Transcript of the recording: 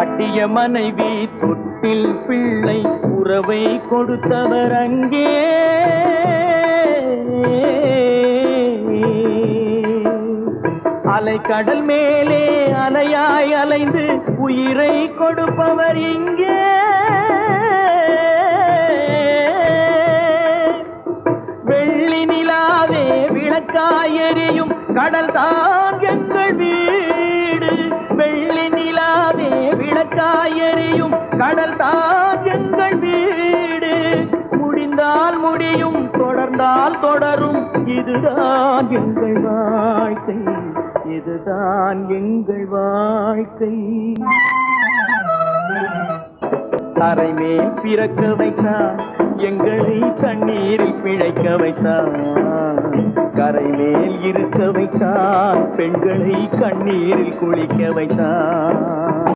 கட்டிய மனைவி தொட்டில் பிள்ளை உறவை கொடுத்தவர் அங்கே. அலைக்கடல் மேலே அலையாய் அலைந்து உயிரை கொடுப்பவர் இங்கே. வெள்ளி நிலாவே விளக்காய் எரியும் கடல் தான் விளக்காய் கடல் தான் எங்கள் வீடு. முடிந்தால் முடியும் தொடர்ந்தால் தொடரும். இதுதான் எங்கள் வாழ்க்கை. இதுதான் எங்கள் வாழ்க்கை. தரை மேல் பிறக்க வைத்தான் எங்களை தண்ணீரில் பிழைக்க வைத்தான். கரை மேல் இருக்க வைத்தான் பெண்களை கண்ணீரில் குளிக்க வைத்தான்.